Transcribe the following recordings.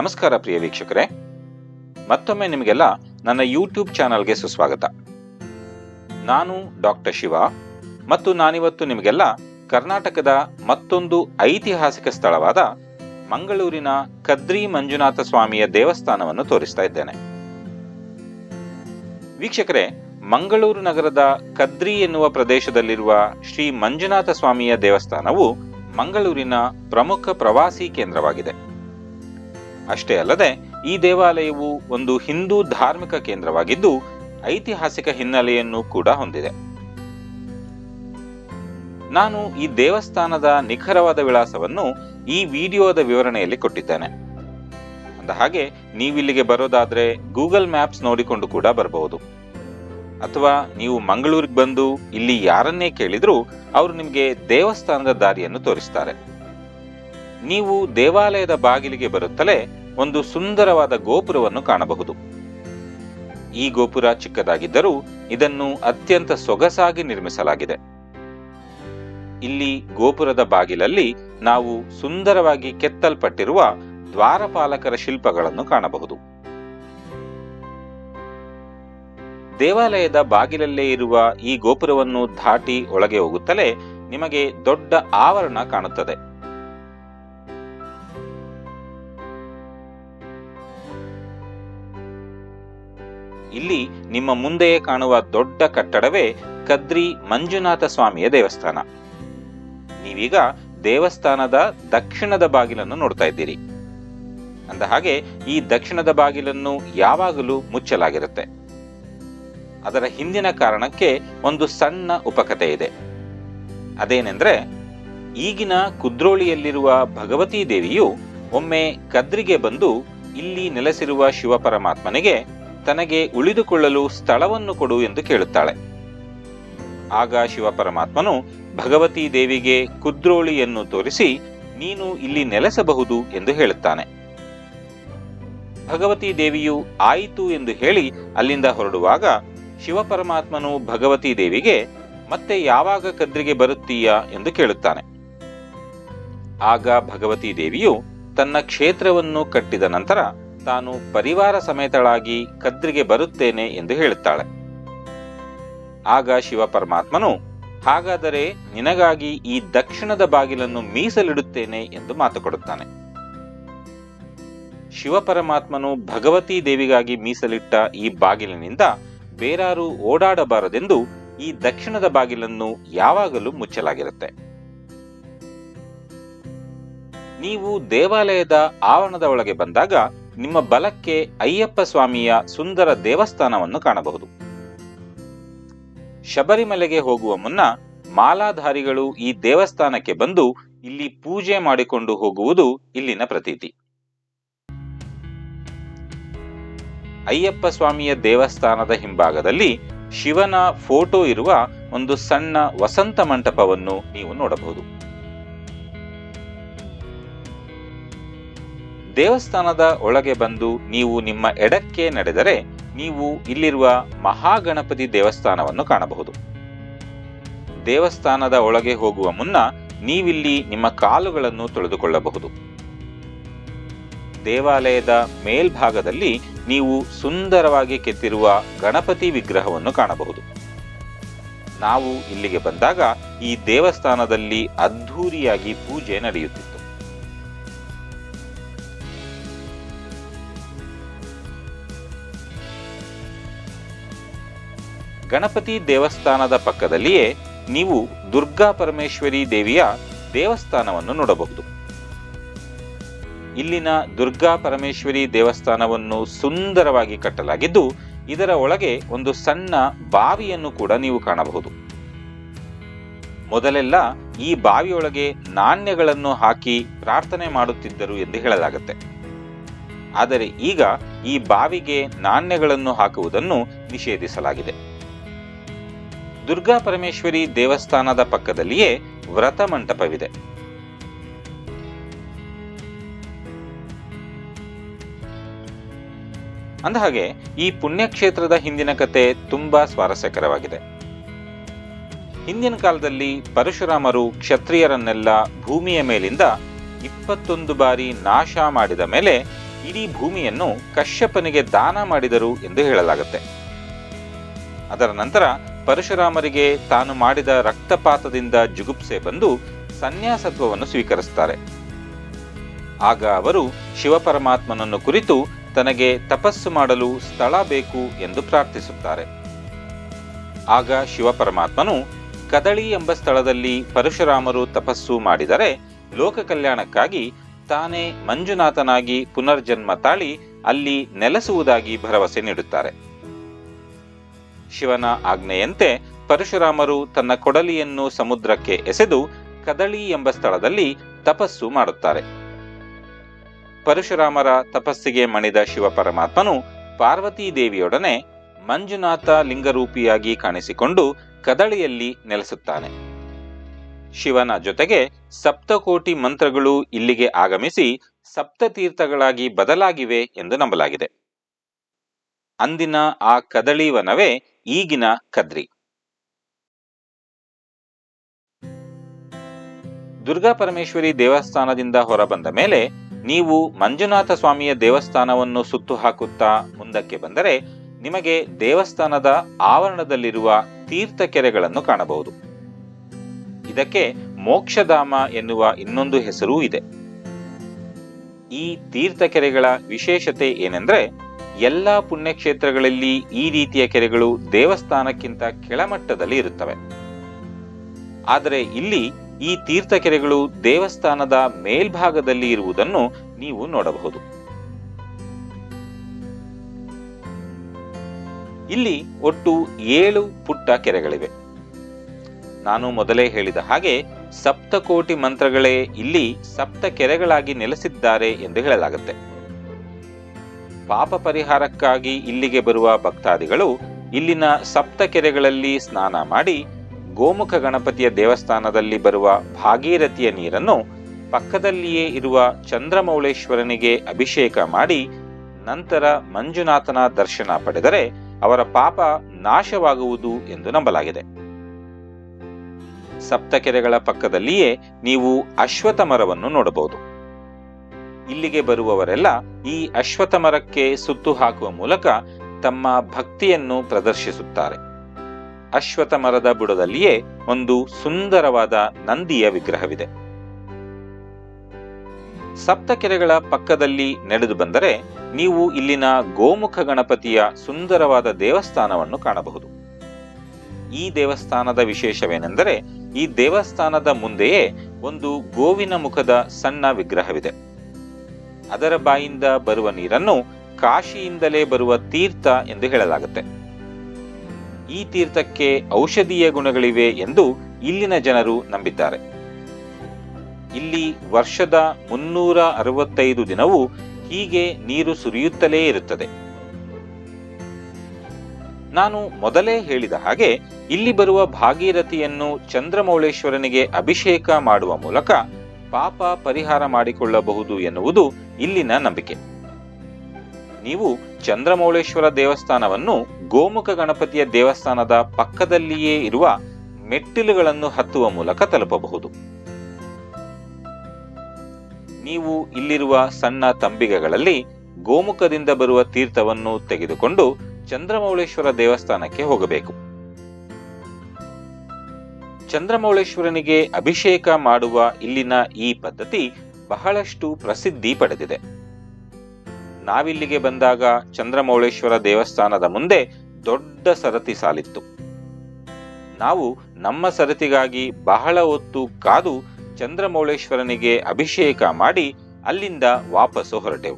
ನಮಸ್ಕಾರ ಪ್ರಿಯ ವೀಕ್ಷಕರೇ. ಮತ್ತೊಮ್ಮೆ ನಿಮಗೆಲ್ಲ ನನ್ನ ಯೂಟ್ಯೂಬ್ ಚಾನಲ್ಗೆ ಸುಸ್ವಾಗತ. ನಾನು ಡಾಕ್ಟರ್ ಶಿವ ಮತ್ತು ನಾನಿವತ್ತು ನಿಮಗೆಲ್ಲ ಕರ್ನಾಟಕದ ಮತ್ತೊಂದು ಐತಿಹಾಸಿಕ ಸ್ಥಳವಾದ ಮಂಗಳೂರಿನ ಕದ್ರಿ ಮಂಜುನಾಥ ಸ್ವಾಮಿಯ ದೇವಸ್ಥಾನವನ್ನು ತೋರಿಸ್ತಾ ಇದ್ದೇನೆ. ವೀಕ್ಷಕರೇ, ಮಂಗಳೂರು ನಗರದ ಕದ್ರಿ ಎನ್ನುವ ಪ್ರದೇಶದಲ್ಲಿರುವ ಶ್ರೀ ಮಂಜುನಾಥ ಸ್ವಾಮಿಯ ದೇವಸ್ಥಾನವು ಮಂಗಳೂರಿನ ಪ್ರಮುಖ ಪ್ರವಾಸಿ ಕೇಂದ್ರವಾಗಿದೆ. ಅಷ್ಟೇ ಅಲ್ಲದೆ ಈ ದೇವಾಲಯವು ಒಂದು ಹಿಂದೂ ಧಾರ್ಮಿಕ ಕೇಂದ್ರವಾಗಿದ್ದು ಐತಿಹಾಸಿಕ ಹಿನ್ನೆಲೆಯನ್ನು ಕೂಡ ಹೊಂದಿದೆ. ನಾನು ಈ ದೇವಸ್ಥಾನದ ನಿಖರವಾದ ವಿಳಾಸವನ್ನು ಈ ವಿಡಿಯೋದ ವಿವರಣೆಯಲ್ಲಿ ಕೊಟ್ಟಿದ್ದೇನೆ. ಅಂದ ಹಾಗೆ ನೀವಿಲ್ಲಿಗೆ ಬರೋದಾದ್ರೆ ಗೂಗಲ್ ಮ್ಯಾಪ್ಸ್ ನೋಡಿಕೊಂಡು ಕೂಡ ಬರಬಹುದು ಅಥವಾ ನೀವು ಮಂಗಳೂರಿಗೆ ಬಂದು ಇಲ್ಲಿ ಯಾರನ್ನೇ ಕೇಳಿದರೂ ಅವರು ನಿಮಗೆ ದೇವಸ್ಥಾನದ ದಾರಿಯನ್ನು ತೋರಿಸ್ತಾರೆ. ನೀವು ದೇವಾಲಯದ ಬಾಗಿಲಿಗೆ ಬರುತ್ತಲೇ ಒಂದು ಸುಂದರವಾದ ಗೋಪುರವನ್ನು ಕಾಣಬಹುದು. ಈ ಗೋಪುರ ಚಿಕ್ಕದಾಗಿದ್ದರೂ ಇದನ್ನು ಅತ್ಯಂತ ಸೊಗಸಾಗಿ ನಿರ್ಮಿಸಲಾಗಿದೆ. ಇಲ್ಲಿ ಗೋಪುರದ ಬಾಗಿಲಲ್ಲಿ ನಾವು ಸುಂದರವಾಗಿ ಕೆತ್ತಲ್ಪಟ್ಟಿರುವ ದ್ವಾರಪಾಲಕರ ಶಿಲ್ಪಗಳನ್ನು ಕಾಣಬಹುದು. ದೇವಾಲಯದ ಬಾಗಿಲಲ್ಲೇ ಇರುವ ಈ ಗೋಪುರವನ್ನು ದಾಟಿ ಒಳಗೆ ಹೋಗುತ್ತಲೇ ನಿಮಗೆ ದೊಡ್ಡ ಆವರಣ ಕಾಣುತ್ತದೆ. ಇಲ್ಲಿ ನಿಮ್ಮ ಮುಂದೆಯೇ ಕಾಣುವ ದೊಡ್ಡ ಕಟ್ಟಡವೇ ಕದ್ರಿ ಮಂಜುನಾಥ ಸ್ವಾಮಿಯ ದೇವಸ್ಥಾನ. ನೀವೀಗ ದೇವಸ್ಥಾನದ ದಕ್ಷಿಣದ ಬಾಗಿಲನ್ನು ನೋಡ್ತಾ ಇದ್ದೀರಿ. ಅಂದ ಹಾಗೆ ಈ ದಕ್ಷಿಣದ ಬಾಗಿಲನ್ನು ಯಾವಾಗಲೂ ಮುಚ್ಚಲಾಗಿರುತ್ತೆ. ಅದರ ಹಿಂದಿನ ಕಾರಣಕ್ಕೆ ಒಂದು ಸಣ್ಣ ಉಪಕಥೆ ಇದೆ. ಅದೇನೆಂದ್ರೆ, ಈಗಿನ ಕುದ್ರೋಳಿಯಲ್ಲಿರುವ ಭಗವತೀ ದೇವಿಯು ಒಮ್ಮೆ ಕದ್ರಿಗೆ ಬಂದು ಇಲ್ಲಿ ನೆಲೆಸಿರುವ ಶಿವಪರಮಾತ್ಮನಿಗೆ ತನಗೆ ಉಳಿದುಕೊಳ್ಳಲು ಸ್ಥಳವನ್ನು ಕೊಡು ಎಂದು ಕೇಳುತ್ತಾಳೆ. ಆಗ ಶಿವಪರಮಾತ್ಮನು ಭಗವತಿ ದೇವಿಗೆ ಕುದ್ರೋಳಿಯನ್ನು ತೋರಿಸಿ, ನೀನು ಇಲ್ಲಿ ನೆಲೆಸಬಹುದು ಎಂದು ಹೇಳುತ್ತಾನೆ. ಭಗವತೀ ದೇವಿಯು ಆಯಿತು ಎಂದು ಹೇಳಿ ಅಲ್ಲಿಂದ ಹೊರಡುವಾಗ ಶಿವಪರಮಾತ್ಮನು ಭಗವತಿ ದೇವಿಗೆ, ಮತ್ತೆ ಯಾವಾಗ ಕದ್ರಿಗೆ ಬರುತ್ತೀಯಾ ಎಂದು ಕೇಳುತ್ತಾನೆ. ಆಗ ಭಗವತೀ ದೇವಿಯು ತನ್ನ ಕ್ಷೇತ್ರವನ್ನು ಕಟ್ಟಿದ ನಂತರ ತಾನು ಪರಿವಾರ ಸಮೇತಳಾಗಿ ಕದ್ರಿಗೆ ಬರುತ್ತೇನೆ ಎಂದು ಹೇಳುತ್ತಾಳೆ. ಆಗ ಶಿವ ಪರಮಾತ್ಮನು ಹಾಗಾದರೆ ನಿನಗಾಗಿ ಈ ದಕ್ಷಿಣದ ಬಾಗಿಲನ್ನು ಮೀಸಲಿಡುತ್ತೇನೆ ಎಂದು ಮಾತು ಕೊಡುತ್ತಾನೆ. ಶಿವಪರಮಾತ್ಮನು ಭಗವತಿ ದೇವಿಗಾಗಿ ಮೀಸಲಿಟ್ಟ ಈ ಬಾಗಿಲಿನಿಂದ ಬೇರಾರು ಓಡಾಡಬಾರದೆಂದು ಈ ದಕ್ಷಿಣದ ಬಾಗಿಲನ್ನು ಯಾವಾಗಲೂ ಮುಚ್ಚಲಾಗಿರುತ್ತೆ. ನೀವು ದೇವಾಲಯದ ಆವರಣದ ಒಳಗೆ ಬಂದಾಗ ನಿಮ್ಮ ಬಲಕ್ಕೆ ಅಯ್ಯಪ್ಪ ಸ್ವಾಮಿಯ ಸುಂದರ ದೇವಸ್ಥಾನವನ್ನು ಕಾಣಬಹುದು. ಶಬರಿಮಲೆಗೆ ಹೋಗುವ ಮುನ್ನ ಮಾಲಾಧಾರಿಗಳು ಈ ದೇವಸ್ಥಾನಕ್ಕೆ ಬಂದು ಇಲ್ಲಿ ಪೂಜೆ ಮಾಡಿಕೊಂಡು ಹೋಗುವುದು ಇಲ್ಲಿನ ಪ್ರತೀತಿ. ಅಯ್ಯಪ್ಪ ಸ್ವಾಮಿಯ ದೇವಸ್ಥಾನದ ಹಿಂಭಾಗದಲ್ಲಿ ಶಿವನ ಫೋಟೋ ಇರುವ ಒಂದು ಸಣ್ಣ ವಸಂತ ಮಂಟಪವನ್ನು ನೀವು ನೋಡಬಹುದು. ದೇವಸ್ಥಾನದ ಒಳಗೆ ಬಂದು ನೀವು ನಿಮ್ಮ ಎಡಕ್ಕೆ ನಡೆದರೆ ನೀವು ಇಲ್ಲಿರುವ ಮಹಾಗಣಪತಿ ದೇವಸ್ಥಾನವನ್ನು ಕಾಣಬಹುದು. ದೇವಸ್ಥಾನದ ಒಳಗೆ ಹೋಗುವ ಮುನ್ನ ನೀವಿಲ್ಲಿ ನಿಮ್ಮ ಕಾಲುಗಳನ್ನು ತೊಳೆದುಕೊಳ್ಳಬಹುದು. ದೇವಾಲಯದ ಮೇಲ್ಭಾಗದಲ್ಲಿ ನೀವು ಸುಂದರವಾಗಿ ಕೆತ್ತಿರುವ ಗಣಪತಿ ವಿಗ್ರಹವನ್ನು ಕಾಣಬಹುದು. ನಾವು ಇಲ್ಲಿಗೆ ಬಂದಾಗ ಈ ದೇವಸ್ಥಾನದಲ್ಲಿ ಅದ್ಧೂರಿಯಾಗಿ ಪೂಜೆ ನಡೆಯುತ್ತಿತ್ತು ಗಣಪತಿ ದೇವಸ್ಥಾನದ ಪಕ್ಕದಲ್ಲಿಯೇ ನೀವು ದುರ್ಗಾ ಪರಮೇಶ್ವರಿ ದೇವಿಯ ದೇವಸ್ಥಾನವನ್ನು ನೋಡಬಹುದು. ಇಲ್ಲಿನ ದುರ್ಗಾ ಪರಮೇಶ್ವರಿ ದೇವಸ್ಥಾನವನ್ನು ಸುಂದರವಾಗಿ ಕಟ್ಟಲಾಗಿದ್ದು, ಇದರ ಒಳಗೆ ಒಂದು ಸಣ್ಣ ಬಾವಿಯನ್ನು ಕೂಡ ನೀವು ಕಾಣಬಹುದು. ಮೊದಲೆಲ್ಲ ಈ ಬಾವಿಯೊಳಗೆ ನಾಣ್ಯಗಳನ್ನು ಹಾಕಿ ಪ್ರಾರ್ಥನೆ ಮಾಡುತ್ತಿದ್ದರು ಎಂದು ಹೇಳಲಾಗುತ್ತೆ. ಆದರೆ ಈಗ ಈ ಬಾವಿಗೆ ನಾಣ್ಯಗಳನ್ನು ಹಾಕುವುದನ್ನು ನಿಷೇಧಿಸಲಾಗಿದೆ. ದುರ್ಗಾ ಪರಮೇಶ್ವರಿ ದೇವಸ್ಥಾನದ ಪಕ್ಕದಲ್ಲಿಯೇ ವ್ರತ ಮಂಟಪವಿದೆ. ಅಂದಹಾಗೆ, ಈ ಪುಣ್ಯಕ್ಷೇತ್ರದ ಹಿಂದಿನ ಕತೆ ತುಂಬಾ ಸ್ವಾರಸ್ಯಕರವಾಗಿದೆ. ಹಿಂದಿನ ಕಾಲದಲ್ಲಿ ಪರಶುರಾಮರು ಕ್ಷತ್ರಿಯರನ್ನೆಲ್ಲ ಭೂಮಿಯ ಮೇಲಿಂದ ಇಪ್ಪತ್ತೊಂದು ಬಾರಿ ನಾಶ ಮಾಡಿದ ಮೇಲೆ ಇಡೀ ಭೂಮಿಯನ್ನು ಕಶ್ಯಪನಿಗೆ ದಾನ ಮಾಡಿದರು ಎಂದು ಹೇಳಲಾಗುತ್ತೆ. ಅದರ ನಂತರ ಪರಶುರಾಮರಿಗೆ ತಾನು ಮಾಡಿದ ರಕ್ತಪಾತದಿಂದ ಜುಗುಪ್ಸೆ ಬಂದು ಸನ್ಯಾಸತ್ವವನ್ನು ಸ್ವೀಕರಿಸುತ್ತಾರೆ ಆಗ ಅವರು ಶಿವಪರಮಾತ್ಮನನ್ನು ಕುರಿತು ತನಗೆ ತಪಸ್ಸು ಮಾಡಲು ಸ್ಥಳ ಬೇಕು ಎಂದು ಪ್ರಾರ್ಥಿಸುತ್ತಾರೆ. ಆಗ ಶಿವಪರಮಾತ್ಮನು ಕದಳಿ ಎಂಬ ಸ್ಥಳದಲ್ಲಿ ಪರಶುರಾಮರು ತಪಸ್ಸು ಮಾಡಿದರೆ ಲೋಕ ಕಲ್ಯಾಣಕ್ಕಾಗಿ ತಾನೇ ಮಂಜುನಾಥನಾಗಿ ಪುನರ್ಜನ್ಮ ತಾಳಿ ಅಲ್ಲಿ ನೆಲೆಸುವುದಾಗಿ ಭರವಸೆ ನೀಡುತ್ತಾರೆ. ಶಿವನ ಆಜ್ಞೆಯಂತೆ ಪರಶುರಾಮರು ತನ್ನ ಕೊಡಲಿಯನ್ನು ಸಮುದ್ರಕ್ಕೆ ಎಸೆದು ಕದಳಿ ಎಂಬ ಸ್ಥಳದಲ್ಲಿ ತಪಸ್ಸು ಮಾಡುತ್ತಾರೆ. ಪರಶುರಾಮರ ತಪಸ್ಸಿಗೆ ಮಣಿದ ಶಿವಪರಮಾತ್ಮನು ಪಾರ್ವತೀ ದೇವಿಯೊಡನೆ ಮಂಜುನಾಥ ಲಿಂಗರೂಪಿಯಾಗಿ ಕಾಣಿಸಿಕೊಂಡು ಕದಳಿಯಲ್ಲಿ ನೆಲೆಸುತ್ತಾನೆ. ಶಿವನ ಜೊತೆಗೆ ಸಪ್ತಕೋಟಿ ಮಂತ್ರಗಳು ಇಲ್ಲಿಗೆ ಆಗಮಿಸಿ ಸಪ್ತತೀರ್ಥಗಳಾಗಿ ಬದಲಾಗಿವೆ ಎಂದು ನಂಬಲಾಗಿದೆ. ಅಂದಿನ ಆ ಕದಳಿ ವನವೇ ಈಗಿನ ಕದ್ರಿ. ದುರ್ಗಾ ಪರಮೇಶ್ವರಿ ದೇವಸ್ಥಾನದಿಂದ ಹೊರಬಂದ ಮೇಲೆ ನೀವು ಮಂಜುನಾಥ ಸ್ವಾಮಿಯ ದೇವಸ್ಥಾನವನ್ನು ಸುತ್ತು ಹಾಕುತ್ತಾ ಮುಂದಕ್ಕೆ ಬಂದರೆ ನಿಮಗೆ ದೇವಸ್ಥಾನದ ಆವರಣದಲ್ಲಿರುವ ತೀರ್ಥ ಕೆರೆಗಳನ್ನು ಕಾಣಬಹುದು. ಇದಕ್ಕೆ ಮೋಕ್ಷಧಾಮ ಎನ್ನುವ ಇನ್ನೊಂದು ಹೆಸರೂ ಇದೆ. ಈ ತೀರ್ಥ ಕೆರೆಗಳ ವಿಶೇಷತೆ ಏನೆಂದ್ರೆ ಎಲ್ಲಾ ಪುಣ್ಯಕ್ಷೇತ್ರಗಳಲ್ಲಿ ಈ ರೀತಿಯ ಕೆರೆಗಳು ದೇವಸ್ಥಾನಕ್ಕಿಂತ ಕೆಳಮಟ್ಟದಲ್ಲಿ ಇರುತ್ತವೆ. ಆದರೆ ಇಲ್ಲಿ ಈ ತೀರ್ಥ ಕೆರೆಗಳು ದೇವಸ್ಥಾನದ ಮೇಲ್ಭಾಗದಲ್ಲಿ ಇರುವುದನ್ನು ನೀವು ನೋಡಬಹುದು. ಇಲ್ಲಿ ಒಟ್ಟು ಏಳು ಪುಟ್ಟ ಕೆರೆಗಳಿವೆ. ನಾನು ಮೊದಲೇ ಹೇಳಿದ ಹಾಗೆ ಸಪ್ತಕೋಟಿ ಮಂತ್ರಗಳೇ ಇಲ್ಲಿ ಸಪ್ತ ಕೆರೆಗಳಾಗಿ ನೆಲೆಸಿದ್ದಾರೆ ಎಂದು ಹೇಳಲಾಗುತ್ತೆ. ಪಾಪ ಪರಿಹಾರಕ್ಕಾಗಿ ಇಲ್ಲಿಗೆ ಬರುವ ಭಕ್ತಾದಿಗಳು ಇಲ್ಲಿನ ಸಪ್ತ ಕೆರೆಗಳಲ್ಲಿ ಸ್ನಾನ ಮಾಡಿ ಗೋಮುಖ ಗಣಪತಿಯ ದೇವಸ್ಥಾನದಲ್ಲಿ ಬರುವ ಭಾಗೀರಥಿಯ ನೀರನ್ನು ಪಕ್ಕದಲ್ಲಿಯೇ ಇರುವ ಚಂದ್ರಮೌಳೇಶ್ವರನಿಗೆ ಅಭಿಷೇಕ ಮಾಡಿ ನಂತರ ಮಂಜುನಾಥನ ದರ್ಶನ ಪಡೆದರೆ ಅವರ ಪಾಪ ನಾಶವಾಗುವುದು ಎಂದು ನಂಬಲಾಗಿದೆ. ಸಪ್ತಕೆರೆಗಳ ಪಕ್ಕದಲ್ಲಿಯೇ ನೀವು ಅಶ್ವಥ ಮರವನ್ನು ನೋಡಬಹುದು. ಇಲ್ಲಿಗೆ ಬರುವವರೆಲ್ಲ ಈ ಅಶ್ವಥ ಮರಕ್ಕೆ ಸುತ್ತು ಹಾಕುವ ಮೂಲಕ ತಮ್ಮ ಭಕ್ತಿಯನ್ನು ಪ್ರದರ್ಶಿಸುತ್ತಾರೆ. ಅಶ್ವಥ ಮರದ ಬುಡದಲ್ಲಿಯೇ ಒಂದು ಸುಂದರವಾದ ನಂದಿಯ ವಿಗ್ರಹವಿದೆ. ಸಪ್ತಕೆರೆಗಳ ಪಕ್ಕದಲ್ಲಿ ನಡೆದು ಬಂದರೆ ನೀವು ಇಲ್ಲಿನ ಗೋಮುಖ ಗಣಪತಿಯ ಸುಂದರವಾದ ದೇವಸ್ಥಾನವನ್ನು ಕಾಣಬಹುದು. ಈ ದೇವಸ್ಥಾನದ ವಿಶೇಷವೇನೆಂದರೆ ಈ ದೇವಸ್ಥಾನದ ಮುಂದೆಯೇ ಒಂದು ಗೋವಿನ ಮುಖದ ಸಣ್ಣ ವಿಗ್ರಹವಿದೆ. ಅದರ ಬಾಯಿಂದ ಬರುವ ನೀರನ್ನು ಕಾಶಿಯಿಂದಲೇ ಬರುವ ತೀರ್ಥ ಎಂದು ಹೇಳಲಾಗುತ್ತೆ. ಈ ತೀರ್ಥಕ್ಕೆ ಔಷಧೀಯ ಗುಣಗಳಿವೆ ಎಂದು ಇಲ್ಲಿನ ಜನರು ನಂಬಿದ್ದಾರೆ. ಇಲ್ಲಿ ವರ್ಷದ ಮುನ್ನೂರ ಅರವತ್ತೈದು ದಿನವೂ ಹೀಗೆ ನೀರು ಸುರಿಯುತ್ತಲೇ ಇರುತ್ತದೆ. ನಾನು ಮೊದಲೇ ಹೇಳಿದ ಹಾಗೆ ಇಲ್ಲಿ ಬರುವ ಭಾಗೀರಥಿಯನ್ನು ಚಂದ್ರಮೌಳೇಶ್ವರನಿಗೆ ಅಭಿಷೇಕ ಮಾಡುವ ಮೂಲಕ ಪಾಪ ಪರಿಹಾರ ಮಾಡಿಕೊಳ್ಳಬಹುದು ಎನ್ನುವುದು ಇಲ್ಲಿನ ನಂಬಿಕೆ. ನೀವು ಚಂದ್ರಮೌಳೇಶ್ವರ ದೇವಸ್ಥಾನವನ್ನು ಗೋಮುಖ ಗಣಪತಿಯ ದೇವಸ್ಥಾನದ ಪಕ್ಕದಲ್ಲಿಯೇ ಇರುವ ಮೆಟ್ಟಿಲುಗಳನ್ನು ಹತ್ತುವ ಮೂಲಕ ತಲುಪಬಹುದು. ನೀವು ಇಲ್ಲಿರುವ ಸಣ್ಣ ತಂಬಿಗೆಗಳಲ್ಲಿ ಗೋಮುಖದಿಂದ ಬರುವ ತೀರ್ಥವನ್ನು ತೆಗೆದುಕೊಂಡು ಚಂದ್ರಮೌಳೇಶ್ವರ ದೇವಸ್ಥಾನಕ್ಕೆ ಹೋಗಬೇಕು. ಚಂದ್ರಮೌಳೇಶ್ವರನಿಗೆ ಅಭಿಷೇಕ ಮಾಡುವ ಇಲ್ಲಿನ ಈ ಪದ್ಧತಿ ಬಹಳಷ್ಟು ಪ್ರಸಿದ್ಧಿ ಪಡೆದಿದೆ. ನಾವಿಲ್ಲಿಗೆ ಬಂದಾಗ ಚಂದ್ರಮೌಳೇಶ್ವರ ದೇವಸ್ಥಾನದ ಮುಂದೆ ದೊಡ್ಡ ಸರತಿ ಸಾಲಿತ್ತು. ನಾವು ನಮ್ಮ ಸರತಿಗಾಗಿ ಬಹಳ ಹೊತ್ತು ಕಾದು ಚಂದ್ರಮೌಳೇಶ್ವರನಿಗೆ ಅಭಿಷೇಕ ಮಾಡಿ ಅಲ್ಲಿಂದ ವಾಪಸ್ಸು ಹೊರಟೆವು.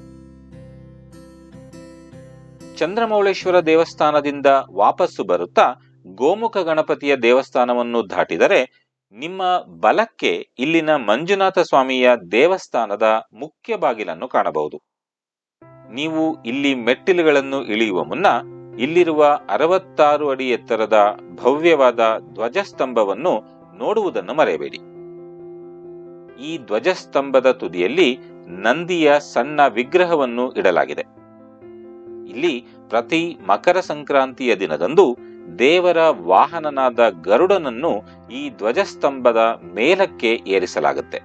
ಚಂದ್ರಮೌಳೇಶ್ವರ ದೇವಸ್ಥಾನದಿಂದ ವಾಪಸ್ಸು ಬರುತ್ತಾ ಗೋಮುಖ ಗಣಪತಿಯ ದೇವಸ್ಥಾನವನ್ನು ದಾಟಿದರೆ ನಿಮ್ಮ ಬಲಕ್ಕೆ ಇಲ್ಲಿನ ಮಂಜುನಾಥ ಸ್ವಾಮಿಯ ದೇವಸ್ಥಾನದ ಮುಖ್ಯ ಬಾಗಿಲನ್ನು ಕಾಣಬಹುದು. ನೀವು ಇಲ್ಲಿ ಮೆಟ್ಟಿಲುಗಳನ್ನು ಇಳಿಯುವ ಮುನ್ನ ಇಲ್ಲಿರುವ ಅರವತ್ತಾರು ಅಡಿ ಎತ್ತರದ ಭವ್ಯವಾದ ಧ್ವಜಸ್ತಂಭವನ್ನು ನೋಡುವುದನ್ನು ಮರೆಯಬೇಡಿ. ಈ ಧ್ವಜಸ್ತಂಭದ ತುದಿಯಲ್ಲಿ ನಂದಿಯ ಸಣ್ಣ ವಿಗ್ರಹವನ್ನು ಇಡಲಾಗಿದೆ. ಇಲ್ಲಿ ಪ್ರತಿ ಮಕರ ಸಂಕ್ರಾಂತಿಯ ದಿನದಂದು ದೇವರ ವಾಹನನಾದ ಗರುಡನನ್ನು ಈ ಧ್ವಜಸ್ತಂಭದ ಮೇಲಕ್ಕೆ ಏರಿಸಲಾಗುತ್ತೆ.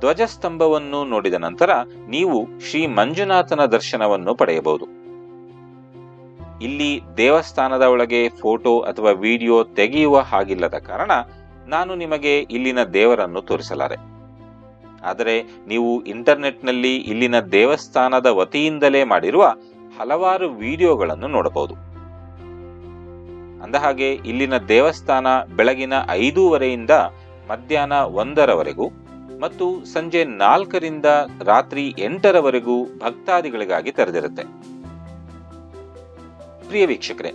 ಧ್ವಜಸ್ತಂಭವನ್ನು ನೋಡಿದ ನಂತರ ನೀವು ಶ್ರೀ ಮಂಜುನಾಥನ ದರ್ಶನವನ್ನು ಪಡೆಯಬಹುದು. ಇಲ್ಲಿ ದೇವಸ್ಥಾನದ ಒಳಗೆ ಫೋಟೋ ಅಥವಾ ವಿಡಿಯೋ ತೆಗೆಯುವ ಹಾಗಿಲ್ಲದ ಕಾರಣ ನಾನು ನಿಮಗೆ ಇಲ್ಲಿನ ದೇವರನ್ನು ತೋರಿಸಲಾರೆ. ಆದರೆ ನೀವು ಇಂಟರ್ನೆಟ್ನಲ್ಲಿ ಇಲ್ಲಿನ ದೇವಸ್ಥಾನದ ವತಿಯಿಂದಲೇ ಮಾಡಿರುವ ಹಲವಾರು ವಿಡಿಯೋಗಳನ್ನು ನೋಡಬಹುದು. ಅಂದಹಾಗೆ ಇಲ್ಲಿನ ದೇವಸ್ಥಾನ ಬೆಳಗಿನ ಐದೂವರೆಯಿಂದ ಮಧ್ಯಾಹ್ನ ಒಂದರವರೆಗೂ ಮತ್ತು ಸಂಜೆ ನಾಲ್ಕರಿಂದ ರಾತ್ರಿ ಎಂಟರವರೆಗೂ ಭಕ್ತಾದಿಗಳಿಗಾಗಿ ತೆರೆದಿರುತ್ತೆ. ಪ್ರಿಯ ವೀಕ್ಷಕರೇ,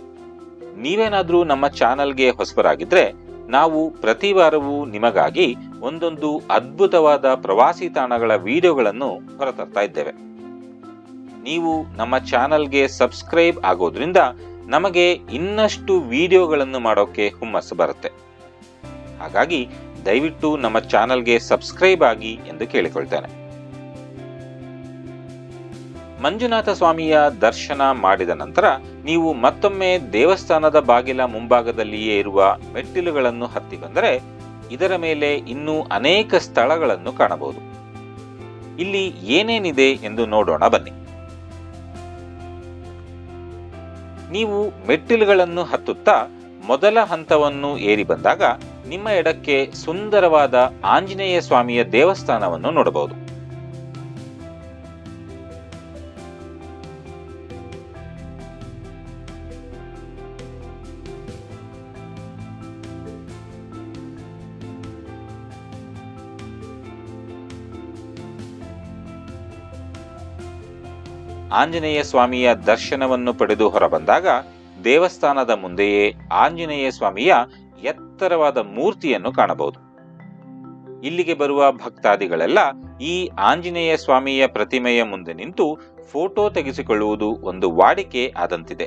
ನೀವೇನಾದರೂ ನಮ್ಮ ಚಾನಲ್ಗೆ ಹೊಸಬರಾಗಿದ್ರೆ ನಾವು ಪ್ರತಿ ವಾರವೂ ನಿಮಗಾಗಿ ಒಂದೊಂದು ಅದ್ಭುತವಾದ ಪ್ರವಾಸಿ ತಾಣಗಳ ವಿಡಿಯೋಗಳನ್ನು ಹೊರತರ್ತಾ ಇದ್ದೇವೆ. ನೀವು ನಮ್ಮ ಚಾನಲ್ಗೆ ಸಬ್ಸ್ಕ್ರೈಬ್ ಆಗೋದ್ರಿಂದ ನಮಗೆ ಇನ್ನಷ್ಟು ವಿಡಿಯೋಗಳನ್ನು ಮಾಡೋಕ್ಕೆ ಹುಮ್ಮಸ್ಸು ಬರುತ್ತೆ. ಹಾಗಾಗಿ ದಯವಿಟ್ಟು ನಮ್ಮ ಚಾನಲ್ಗೆ ಸಬ್ಸ್ಕ್ರೈಬ್ ಆಗಿ ಎಂದು ಕೇಳಿಕೊಳ್ತೇನೆ. ಮಂಜುನಾಥ ಸ್ವಾಮಿಯ ದರ್ಶನ ಮಾಡಿದ ನಂತರ ನೀವು ಮತ್ತೊಮ್ಮೆ ದೇವಸ್ಥಾನದ ಬಾಗಿಲ ಮುಂಭಾಗದಲ್ಲಿಯೇ ಇರುವ ಮೆಟ್ಟಿಲುಗಳನ್ನು ಹತ್ತಿ ಬಂದರೆ ಇದರ ಮೇಲೆ ಇನ್ನೂ ಅನೇಕ ಸ್ಥಳಗಳನ್ನು ಕಾಣಬಹುದು. ಇಲ್ಲಿ ಏನೇನಿದೆ ಎಂದು ನೋಡೋಣ ಬನ್ನಿ. ನೀವು ಮೆಟ್ಟಿಲುಗಳನ್ನು ಹತ್ತುತ್ತಾ ಮೊದಲ ಹಂತವನ್ನು ಏರಿ ಬಂದಾಗ ನಿಮ್ಮ ಎಡಕ್ಕೆ ಸುಂದರವಾದ ಆಂಜನೇಯ ಸ್ವಾಮಿಯ ದೇವಸ್ಥಾನವನ್ನು ನೋಡಬಹುದು. ಆಂಜನೇಯ ಸ್ವಾಮಿಯ ದರ್ಶನವನ್ನು ಪಡೆದು ಹೊರಬಂದಾಗ ದೇವಸ್ಥಾನದ ಮುಂದೆಯೇ ಆಂಜನೇಯ ಸ್ವಾಮಿಯ ಎತ್ತರವಾದ ಮೂರ್ತಿಯನ್ನು ಕಾಣಬಹುದು. ಇಲ್ಲಿಗೆ ಬರುವ ಭಕ್ತಾದಿಗಳೆಲ್ಲ ಈ ಆಂಜನೇಯ ಸ್ವಾಮಿಯ ಪ್ರತಿಮೆಯ ಮುಂದೆ ನಿಂತು ಫೋಟೋ ತೆಗೆಸಿಕೊಳ್ಳುವುದು ಒಂದು ವಾಡಿಕೆ ಆದಂತಿದೆ.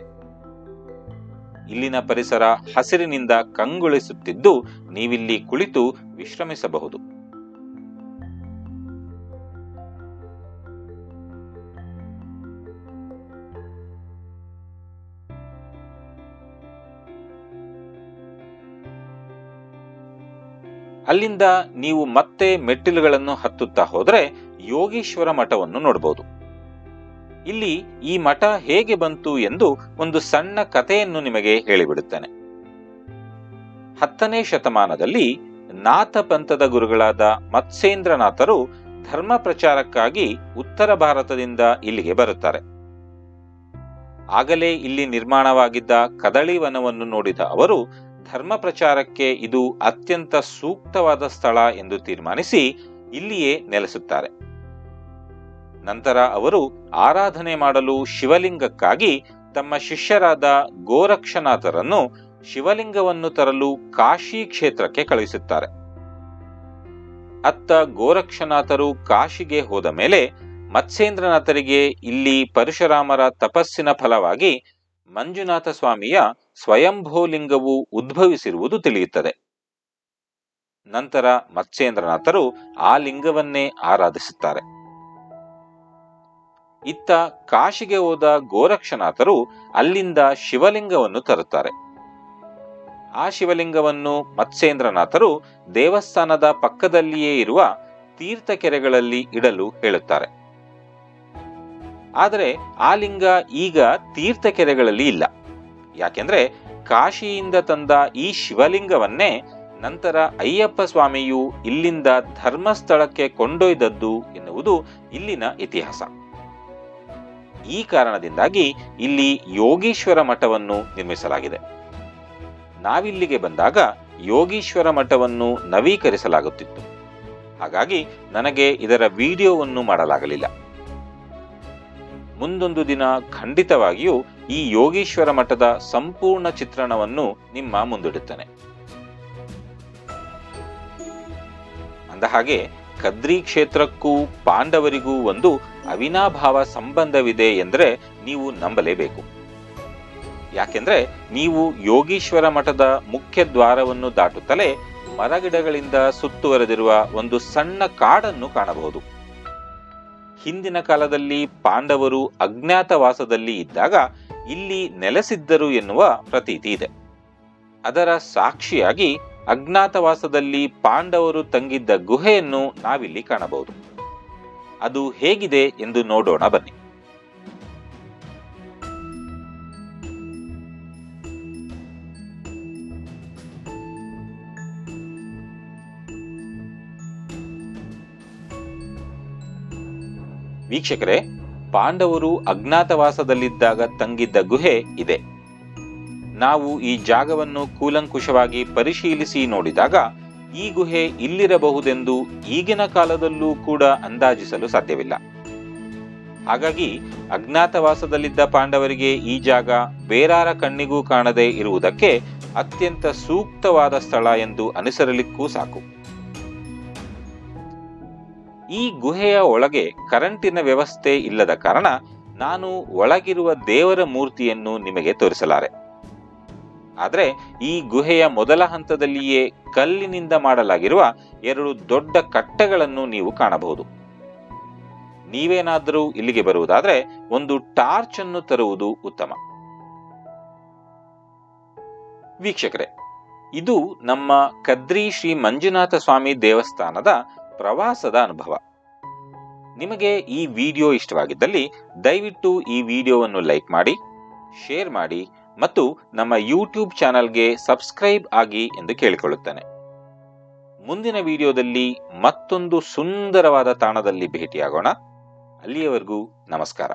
ಇಲ್ಲಿನ ಪರಿಸರ ಹಸಿರಿನಿಂದ ಕಂಗೊಳಿಸುತ್ತಿದ್ದು ನೀವಿಲ್ಲಿ ಕುಳಿತು ವಿಶ್ರಮಿಸಬಹುದು. ಅಲ್ಲಿಂದ ನೀವು ಮತ್ತೆ ಮೆಟ್ಟಿಲುಗಳನ್ನು ಹತ್ತುತ್ತಾ ಹೋದರೆ ಯೋಗೀಶ್ವರ ಮಠವನ್ನು ನೋಡಬಹುದು ಇಲ್ಲಿ ಈ ಮಠ ಹೇಗೆ ಬಂತು ಎಂದು ಒಂದು ಸಣ್ಣ ಕಥೆಯನ್ನು ನಿಮಗೆ ಹೇಳಿಬಿಡುತ್ತೇನೆ. ಹತ್ತನೇ ಶತಮಾನದಲ್ಲಿ ನಾಥ ಪಂಥದ ಗುರುಗಳಾದ ಮತ್ಸೇಂದ್ರನಾಥರು ಧರ್ಮ ಪ್ರಚಾರಕ್ಕಾಗಿ ಉತ್ತರ ಭಾರತದಿಂದ ಇಲ್ಲಿಗೆ ಬರುತ್ತಾರೆ. ಆಗಲೇ ಇಲ್ಲಿ ನಿರ್ಮಾಣವಾಗಿದ್ದ ಕದಳಿ ವನವನ್ನು ನೋಡಿದ ಅವರು ಧರ್ಮ ಪ್ರಚಾರಕ್ಕೆ ಇದು ಅತ್ಯಂತ ಸೂಕ್ತವಾದ ಸ್ಥಳ ಎಂದು ತೀರ್ಮಾನಿಸಿ ಇಲ್ಲಿಯೇ ನೆಲೆಸುತ್ತಾರೆ. ನಂತರ ಅವರು ಆರಾಧನೆ ಮಾಡಲು ಶಿವಲಿಂಗಕ್ಕಾಗಿ ತಮ್ಮ ಶಿಷ್ಯರಾದ ಗೋರಕ್ಷನಾಥರನ್ನು ಶಿವಲಿಂಗವನ್ನು ತರಲು ಕಾಶಿ ಕ್ಷೇತ್ರಕ್ಕೆ ಕಳುಹಿಸುತ್ತಾರೆ. ಅತ್ತ ಗೋರಕ್ಷನಾಥರು ಕಾಶಿಗೆ ಹೋದ ಮೇಲೆ ಮತ್ಸೇಂದ್ರನಾಥರಿಗೆ ಇಲ್ಲಿ ಪರಶುರಾಮರ ತಪಸ್ಸಿನ ಫಲವಾಗಿ ಮಂಜುನಾಥ ಸ್ವಾಮಿಯ ಸ್ವಯಂಭೋಲಿಂಗವು ಉದ್ಭವಿಸಿರುವುದು ತಿಳಿಯುತ್ತದೆ. ನಂತರ ಮತ್ಸ್ಯೇಂದ್ರನಾಥರು ಆ ಲಿಂಗವನ್ನೇ ಆರಾಧಿಸುತ್ತಾರೆ. ಇತ್ತ ಕಾಶಿಗೆ ಹೋದ ಗೋರಕ್ಷನಾಥರು ಅಲ್ಲಿಂದ ಶಿವಲಿಂಗವನ್ನು ತರುತ್ತಾರೆ. ಆ ಶಿವಲಿಂಗವನ್ನು ಮತ್ಸ್ಯೇಂದ್ರನಾಥರು ದೇವಸ್ಥಾನದ ಪಕ್ಕದಲ್ಲಿಯೇ ಇರುವ ತೀರ್ಥ ಕೆರೆಗಳಲ್ಲಿ ಇಡಲು ಹೇಳುತ್ತಾರೆ. ಆದರೆ ಆ ಲಿಂಗ ಈಗ ತೀರ್ಥ ಕೆರೆಗಳಲ್ಲಿ ಇಲ್ಲ. ಯಾಕೆಂದ್ರೆ ಕಾಶಿಯಿಂದ ತಂದ ಈ ಶಿವಲಿಂಗವನ್ನೇ ನಂತರ ಅಯ್ಯಪ್ಪ ಸ್ವಾಮಿಯು ಇಲ್ಲಿಂದ ಧರ್ಮಸ್ಥಳಕ್ಕೆ ಕೊಂಡೊಯ್ದದ್ದು ಎನ್ನುವುದು ಇಲ್ಲಿನ ಇತಿಹಾಸ. ಈ ಕಾರಣದಿಂದಾಗಿ ಇಲ್ಲಿ ಯೋಗೀಶ್ವರ ಮಠವನ್ನು ನಿರ್ಮಿಸಲಾಗಿದೆ. ನಾವಿಲ್ಲಿಗೆ ಬಂದಾಗ ಯೋಗೀಶ್ವರ ಮಠವನ್ನು ನವೀಕರಿಸಲಾಗುತ್ತಿತ್ತು. ಹಾಗಾಗಿ ನನಗೆ ಇದರ ವಿಡಿಯೋವನ್ನು ಮಾಡಲಾಗಲಿಲ್ಲ. ಮುಂದೊಂದು ದಿನ ಖಂಡಿತವಾಗಿಯೂ ಈ ಯೋಗೀಶ್ವರ ಮಠದ ಸಂಪೂರ್ಣ ಚಿತ್ರಣವನ್ನು ನಿಮ್ಮ ಮುಂದಿಡುತ್ತೇನೆ. ಅಂದಹಾಗೆ ಕದ್ರಿ ಕ್ಷೇತ್ರಕ್ಕೂ ಪಾಂಡವರಿಗೂ ಒಂದು ಅವಿನಾಭಾವ ಸಂಬಂಧವಿದೆ ಎಂದರೆ ನೀವು ನಂಬಲೇಬೇಕು. ಯಾಕೆಂದ್ರೆ ನೀವು ಯೋಗೀಶ್ವರ ಮಠದ ಮುಖ್ಯ ದ್ವಾರವನ್ನು ದಾಟುತ್ತಲೇ ಮರಗಿಡಗಳಿಂದ ಸುತ್ತುವರೆದಿರುವ ಒಂದು ಸಣ್ಣ ಕಾಡನ್ನು ಕಾಣಬಹುದು. ಹಿಂದಿನ ಕಾಲದಲ್ಲಿ ಪಾಂಡವರು ಅಜ್ಞಾತವಾಸದಲ್ಲಿ ಇದ್ದಾಗ ಇಲ್ಲಿ ನೆಲೆಸಿದ್ದರು ಎನ್ನುವ ಪ್ರತೀತಿ ಇದೆ. ಅದರ ಸಾಕ್ಷಿಯಾಗಿ ಅಜ್ಞಾತವಾಸದಲ್ಲಿ ಪಾಂಡವರು ತಂಗಿದ್ದ ಗುಹೆಯನ್ನು ನಾವಿಲ್ಲಿ ಕಾಣಬಹುದು. ಅದು ಹೇಗಿದೆ ಎಂದು ನೋಡೋಣ ಬನ್ನಿ. ವೀಕ್ಷಕರೇ, ಪಾಂಡವರು ಅಜ್ಞಾತವಾಸದಲ್ಲಿದ್ದಾಗ ತಂಗಿದ್ದ ಗುಹೆ ಇದೆ. ನಾವು ಈ ಜಾಗವನ್ನು ಕೂಲಂಕುಷವಾಗಿ ಪರಿಶೀಲಿಸಿ ನೋಡಿದಾಗ ಈ ಗುಹೆ ಇಲ್ಲಿರಬಹುದೆಂದು ಈಗಿನ ಕಾಲದಲ್ಲೂ ಕೂಡ ಅಂದಾಜಿಸಲು ಸಾಧ್ಯವಿಲ್ಲ. ಹಾಗಾಗಿ ಅಜ್ಞಾತವಾಸದಲ್ಲಿದ್ದ ಪಾಂಡವರಿಗೆ ಈ ಜಾಗ ಬೇರಾರ ಕಣ್ಣಿಗೂ ಕಾಣದೇ ಇರುವುದಕ್ಕೆ ಅತ್ಯಂತ ಸೂಕ್ತವಾದ ಸ್ಥಳ ಎಂದು ಅನುಸರಲಿಕ್ಕೂ ಸಾಕು. ಈ ಗುಹೆಯ ಒಳಗೆ ಕರೆಂಟಿನ ವ್ಯವಸ್ಥೆ ಇಲ್ಲದ ಕಾರಣ ನಾನು ಒಳಗಿರುವ ದೇವರ ಮೂರ್ತಿಯನ್ನು ನಿಮಗೆ ತೋರಿಸಲಾರೆ. ಆದರೆ ಈ ಗುಹೆಯ ಮೊದಲ ಹಂತದಲ್ಲಿಯೇ ಕಲ್ಲಿನಿಂದ ಮಾಡಲಾಗಿರುವ ಎರಡು ದೊಡ್ಡ ಕಟ್ಟೆಗಳನ್ನು ನೀವು ಕಾಣಬಹುದು. ನೀವೇನಾದರೂ ಇಲ್ಲಿಗೆ ಬರುವುದಾದ್ರೆ ಒಂದು ಟಾರ್ಚ್ ಅನ್ನು ತರುವುದು ಉತ್ತಮ. ವೀಕ್ಷಕರೇ, ಇದು ನಮ್ಮ ಕದ್ರಿ ಶ್ರೀ ಮಂಜುನಾಥ ಸ್ವಾಮಿ ದೇವಸ್ಥಾನದ ಪ್ರವಾಸದ ಅನುಭವ. ನಿಮಗೆ ಈ ವಿಡಿಯೋ ಇಷ್ಟವಾಗಿದ್ದಲ್ಲಿ ದಯವಿಟ್ಟು ಈ ವಿಡಿಯೋವನ್ನು ಲೈಕ್ ಮಾಡಿ, ಶೇರ್ ಮಾಡಿ ಮತ್ತು ನಮ್ಮ ಯೂಟ್ಯೂಬ್ ಚಾನಲ್ಗೆ ಸಬ್ಸ್ಕ್ರೈಬ್ ಆಗಿ ಎಂದು ಕೇಳಿಕೊಳ್ಳುತ್ತೇನೆ. ಮುಂದಿನ ವಿಡಿಯೋದಲ್ಲಿ ಮತ್ತೊಂದು ಸುಂದರವಾದ ತಾಣದಲ್ಲಿ ಭೇಟಿಯಾಗೋಣ. ಅಲ್ಲಿಯವರೆಗೂ ನಮಸ್ಕಾರ.